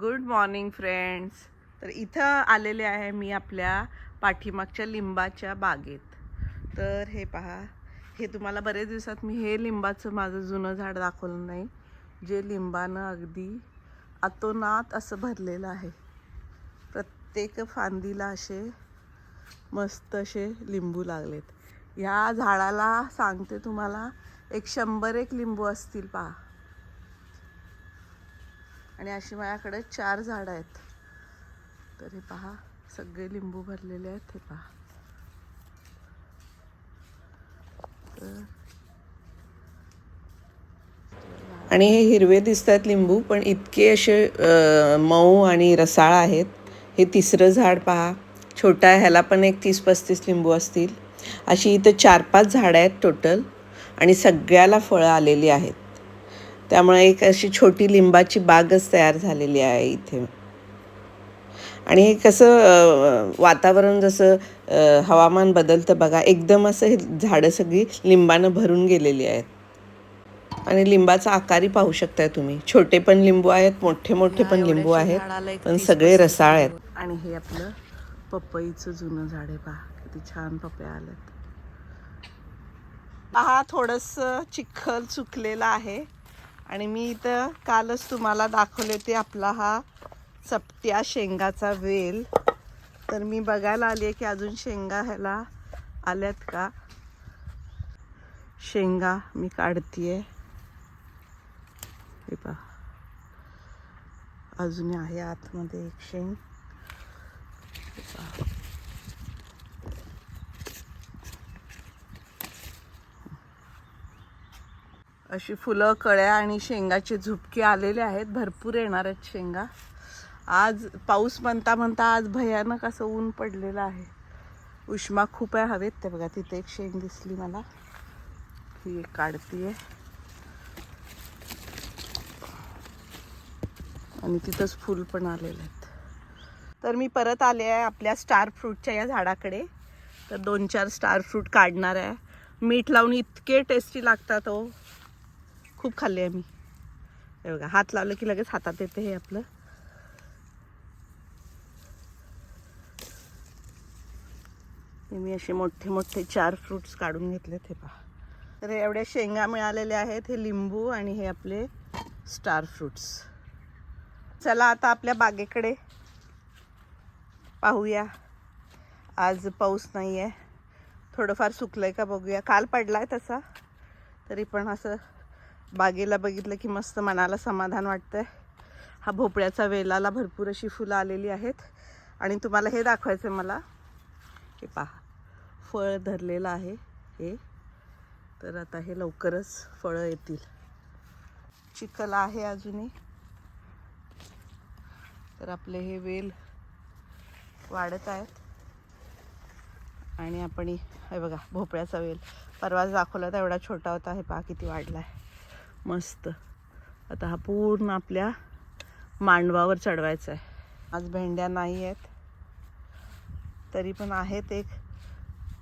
Good morning friends तर इथं आलेले आहे मी आपल्या पाठीमागच्या लिंबाच्या बागेत. तर हे पहा हे तुम्हाला बरेच दिवसात मी हे लिंबाचं माझं जुनं झाड दाखवलं नाही. जे लिंबानं अगदी अतोनात असं भरलेलं आहे. प्रत्येक फांदीला असे मस्त असे लिंबू लागलेत. ह्या झाडाला सांगते तुम्हाला एक शंभर एक लिंबू असतील पहा. आणि अशी माझ्याकडे चार झाडं आहेत. तर हे पहा सगळे लिंबू भरलेले आहेत हे पहा. तर आणि हे हिरवे दिसत आहेत लिंबू पण इतके असे मऊ आणि रसाळ आहेत. हे तिसरं झाड पहा. छोटा आहे ह्याला पण एक तीस पस्तीस लिंबू असतील. अशी इथं चार पाच झाडं आहेत टोटल आणि सगळ्याला फळं आलेली आहेत. त्यामुळे एक अशी छोटी लिंबाची बागच तयार झालेली आहे इथे. आणि हे कसं वातावरण जसं हवामान बदलतं बघा एकदम असं हे झाडं सगळी लिंबानं भरून गेलेली आहेत. आणि लिंबाचा आकारही पाहू शकताय तुम्ही. छोटे पण लिंबू आहेत मोठे मोठे पण लिंबू आहेत पण सगळे रसाळ आहेत. आणि हे आपलं पपईचं जुनं झाड आहे पहा किती छान पपया आलेत पहा थोडस चिखल चुकलेला आहे. आणि मी इथं कालच तुम्हाला दाखवले ते आपला हा चपट्या शेंगाचा वेल. तर मी बघायला आली आहे की अजून शेंगा ह्याला आल्यात का? शेंगा मी काढतीये. हे पहा. अजून आहे आतमध्ये एक शेंग. अशी फुलं कळ्या आणि शेंगाचे झुपके आलेले आहेत. भरपूर येणार आहेत शेंगा. आज पाऊस म्हणता म्हणता आज भयानक असं ऊन पडलेलं आहे. उष्मा खूप आहे हवेत. ते बघा तिथे एक शेंग दिसली मला. ही एक काढतीये. आणि तिथंच फूल पण आलेले आहेत. तर मी परत आले आहे आपल्या स्टार फ्रूटच्या या झाडाकडे. तर दोन चार स्टार फ्रूट काढणार आहे. मीठ लावून इतके टेस्टी लागतात हो. खूप खाल्ले आहे मी. हे बघा हात लावलं की लगेच हातात येते हे आपलं. मी असे मोठे मोठे चार फ्रुट्स काढून घेतलेत हे पहा. तर हे एवढ्या शेंगा मिळालेल्या आहेत हे लिंबू आणि हे आपले स्टार फ्रुट्स चला आता आपल्या बागेकडे पाहूया. आज पाऊस नाही आहे थोडंफार सुकलं आहे का बघूया. काल पडला आहे तसा तरी पण असं बागेला बघितलं की मस्त मनाला समाधान वाटतंय. हा भोपळ्याचा वेलाला भरपूर अशी फुलं आलेली आहेत. आणि तुम्हाला हे दाखवायचं आहे मला. हे पहा फळ धरलेलं आहे हे. तर आता हे लवकरच फळं येतील. चिखल आहे अजूनही. तर आपले हे वेल वाढत आहेत. आणि आपण हे बघा भोपळ्याचा वेल. परवाच दाखवला तर एवढा छोटा होता. हे पहा किती वाढला आहे मस्त. आता हा पूर्ण आपल्या मांडवावर चढवायचा आहे. आज भेंड्या नाही आहेत. तरी पण आहेत एक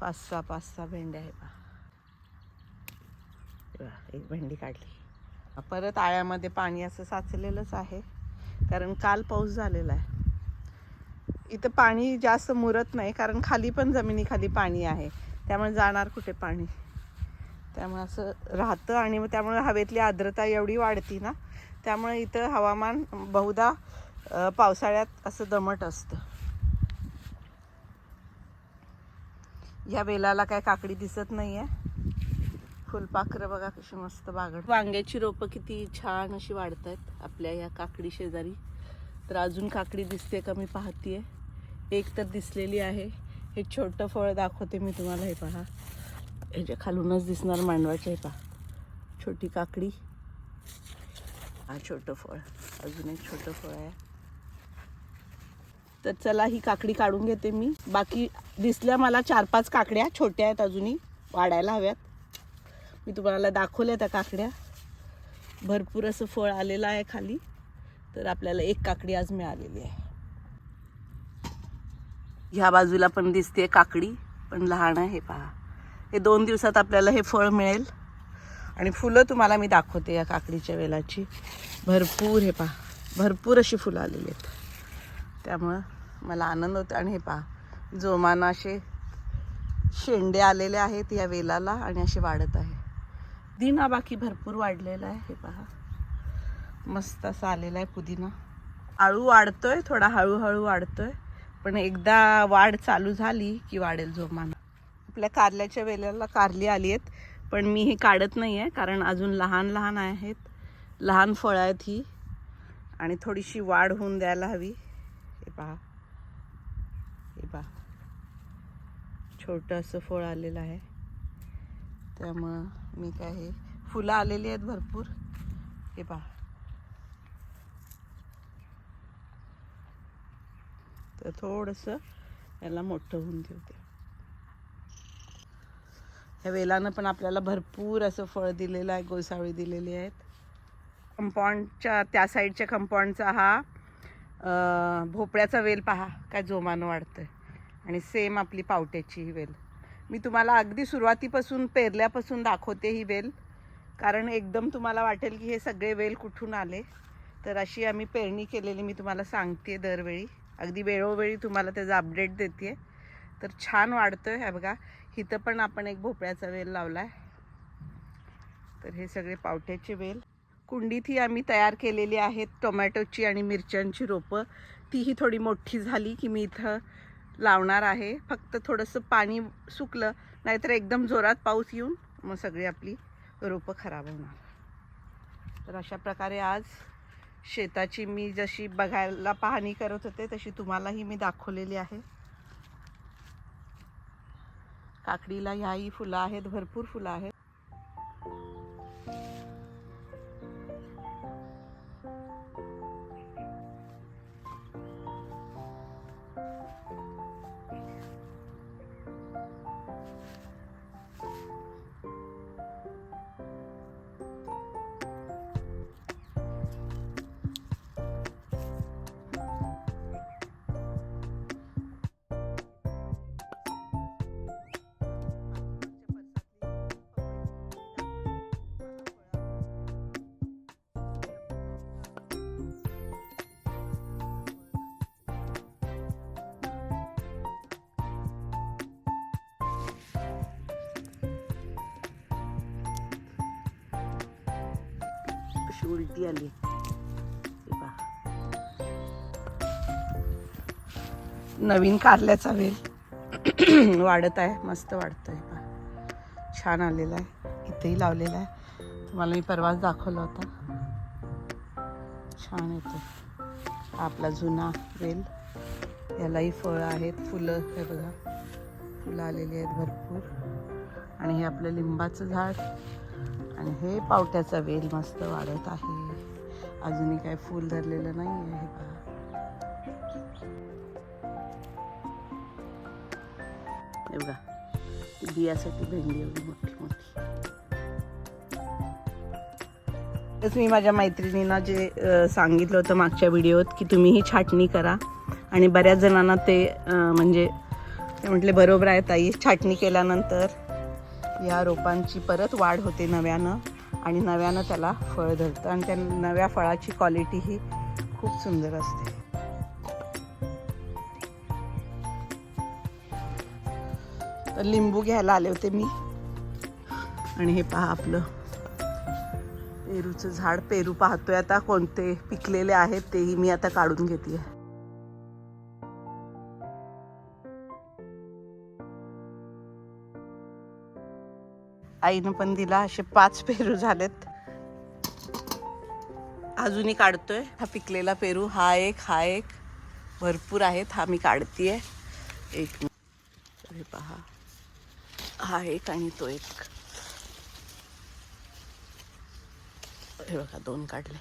पाच सहा पाच सहा भेंड्या आहे बा एक भेंडी काढली. परत आळ्यामध्ये पाणी असं साचलेलंच आहे. कारण काल पाऊस झालेला आहे. इथं पाणी जास्त मुरत नाही कारण खाली पण जमिनीखाली पाणी आहे. त्यामुळे जाणार कुठे पाणी? त्यामुळे असं राहतं आणि मग त्यामुळे हवेतली आर्द्रता एवढी वाढती ना त्यामुळे इथं हवामान बहुधा पावसाळ्यात असं दमट असतं. या वेलाला काय काकडी दिसत नाही आहे फुलपाखरं बघा कशी मस्त बागड. वांग्याची रोपं किती छान अशी वाढत आहेत आपल्या या काकडी शेजारी. तर अजून काकडी दिसते का मी पाहतीये. एक तर दिसलेली आहे. हे छोटं फळ दाखवते मी तुम्हाला हे पहा. ह्याच्या खालूनच दिसणार मांडवाचे पा पहा छोटी काकडी. हा छोटं फळ. अजून एक छोटं फळ आहे. तर चला ही काकडी काढून घेते मी. बाकी दिसल्या मला चार पाच काकड्या. छोट्या आहेत अजूनही. वाढायला हव्यात. मी तुम्हाला दाखवल्या त्या काकड्या. भरपूर असं फळ आलेलं आहे खाली. तर आपल्याला एक काकडी आज मिळालेली आहे. ह्या बाजूला पण दिसते काकडी. पण लहान आहे पहा. हे दोन दिवसात आपल्याला हे फळ मिळेल. आणि फुलं तुम्हाला मी दाखवते या काकडीच्या वेलाची. भरपूर हे पहा. भरपूर अशी फुलं आलेली आहेत. त्यामुळं मला आनंद होतो आणि हे पहा जोमानं असे शेंडे आलेले आहेत या वेलाला आणि असे वाढत आहे. दिना बाकी भरपूर वाढलेला आहे. हे पहा. मस्त असा आलेला आहे पुदिना. आळू वाढतोय थोडा हळूहळू वाढतोय. पण एकदा वाढ चालू झाली की वाढेल जोमानं. आपल्या कारल्याच्या वेल्याला कारली आली आहेत. पण मी हे काढत नाही आहे कारण अजून लहान लहान आहेत. लहान फळं आहेत ही. आणि थोडीशी वाढ होऊन द्यायला हवी. हे पहा. हे पहा. छोटं असं फळ आलेलं आहे. त्यामुळं मी काय हे फुलं आलेली आहेत भरपूर. हे पहा. तर थोडंसं याला मोठं होऊन देऊ ह्या वेलानं पण आपल्याला भरपूर असं फळ दिलेलं आहे गोसावळी दिलेली आहेत. कंपाऊंडच्या त्या साईडच्या कंपाऊंडचा हा भोपळ्याचा वेल पहा काय जोमानं वाढतोय. आणि सेम आपली पावट्याची ही वेल. मी तुम्हाला अगदी सुरुवातीपासून पेरल्यापासून दाखवते ही वेल. कारण एकदम तुम्हाला वाटेल की हे सगळे वेल कुठून आले. तर अशी आम्ही पेरणी केलेली मी तुम्हाला सांगते दरवेळी. अगदी वेळोवेळी तुम्हाला त्याचा अपडेट देते तर छान वाढतोय आहे बघा. इथं पण आपण एक भोपळ्याचा वेल लावला आहे तर हे सगळे पावट्याचे वेल. कुंडीत ही आम्ही तयार केलेली आहेत टोमॅटोची आणि मिरच्यांची रोपं. तीही थोडी मोठी झाली की मी इथं लावणार आहे. फक्त थोडंसं पाणी सुकलं नाहीतर एकदम जोरात पाऊस येऊन मग सगळी आपली रोपं खराब होणार. तर अशा प्रकारे आज शेताची मी जशी बघायला पाहणी करत होते तशी तुम्हालाही मी दाखवलेली आहे. काकडीला ह्याही फुलं आहेत भरपूर फुलं आहेत. अशी उलटी आली नवीन कारल्याचा वेल. वाढत आहे मस्त वाढतोय. पहा. छान आलेला आहे. इथेही लावलेला आहे. तुम्हाला मी परवाच दाखवला होता. छान येतो. आपला जुना वेल. यालाही फळं आहेत फुलं हे बघा. फुलं आलेली आहेत भरपूर. आणि हे आपलं लिंबाचं झाड. आणि हे पावट्याचा वेल मस्त वाढत आहे. अजूनही काय फूल धरलेलं नाही आहे हे बघा बियासाठी भेंडी एवढी मोठी मोठी. तसं मी माझ्या मैत्रिणींना जे सांगितलं होतं मागच्या व्हिडिओत की तुम्ही ही छाटणी करा. आणि बऱ्याच जणांना ते म्हणजे ते म्हटले बरोबर आहे ताई छाटणी केल्यानंतर या रोपांची परत वाढ होते नव्यानं आणि नव्यानं त्याला फळ धरतं. आणि त्या नव्या फळाची क्वालिटी ही खूप सुंदर असते. तर लिंबू घ्यायला आले होते मी. आणि हे पहा आपलं. पेरूचं झाड पेरू पाहतोय आता कोणते पिकलेले आहेत तेही मी आता काढून घेते आईनं पण दिला असे पाच पेरू झालेत. अजूनही काढतोय. हा पिकलेला पेरू हा एक हा एक. भरपूर आहेत. हा मी काढतीये. एक अरे हे पहा. हा एक आणि तो एक. हे बघा दोन काढले.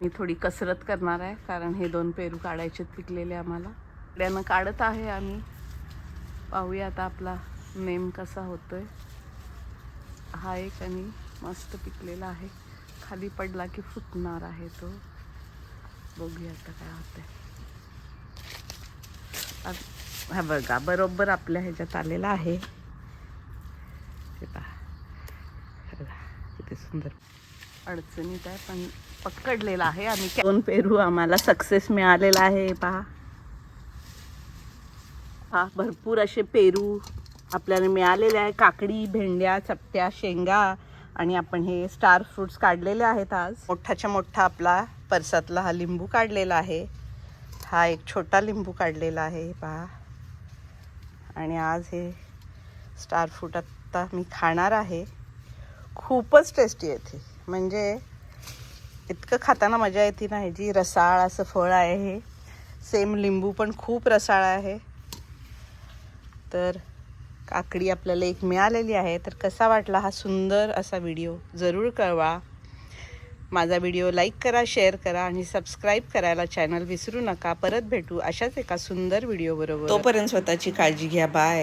मी थोडी कसरत करणार आहे कारण हे दोन पेरू काढायचे पिकलेले आम्हाला. त्यानं काढत आहे आम्ही. पाहूया आता आपला नेम कसा होतो आहे हा एक आणि मस्त पिकलेला आहे. खाली पडला की फुटणार आहे तो. बघूया आता काय होतं आहे हा बघा बरोबर आपल्या ह्याच्यात आलेला आहे. पहा. किती सुंदर. अडचणीत आहे पण पकडलेला आहे आणि दोन पेरू आम्हाला सक्सेस मिळालेला आहे पहा. हा भरपूर असे पेरू. आपल्याला मिळालेल्या आहे. काकडी भेंड्या चपट्या शेंगा आणि आपण हे स्टार फ्रुट्स काढलेले आहेत आज. मोठाच्या मोठा आपला परसातला हा लिंबू काढलेला आहे. हा एक छोटा लिंबू काढलेला आहे पहा. आणि आज हे स्टार फ्रूट आत्ता मी खाणार आहे. खूपच टेस्टी येते म्हणजे इतकं खाताना मजा येते ना ह्याची रसाळ असं फळ आहे हे सेम लिंबू पण खूप रसाळ आहे. तर काकडी आपल्याला एक मिळालेली आहे. तर कसा वाटला हा सुंदर असा व्हिडिओ? जरूर कळवा. माझा व्हिडिओ लाईक करा शेअर करा आणि सबस्क्राईब करायला चॅनल विसरू नका. परत भेटू अशाच एका सुंदर व्हिडिओ बरोबर. तोपर्यंत स्वतःची काळजी घ्या. बाय.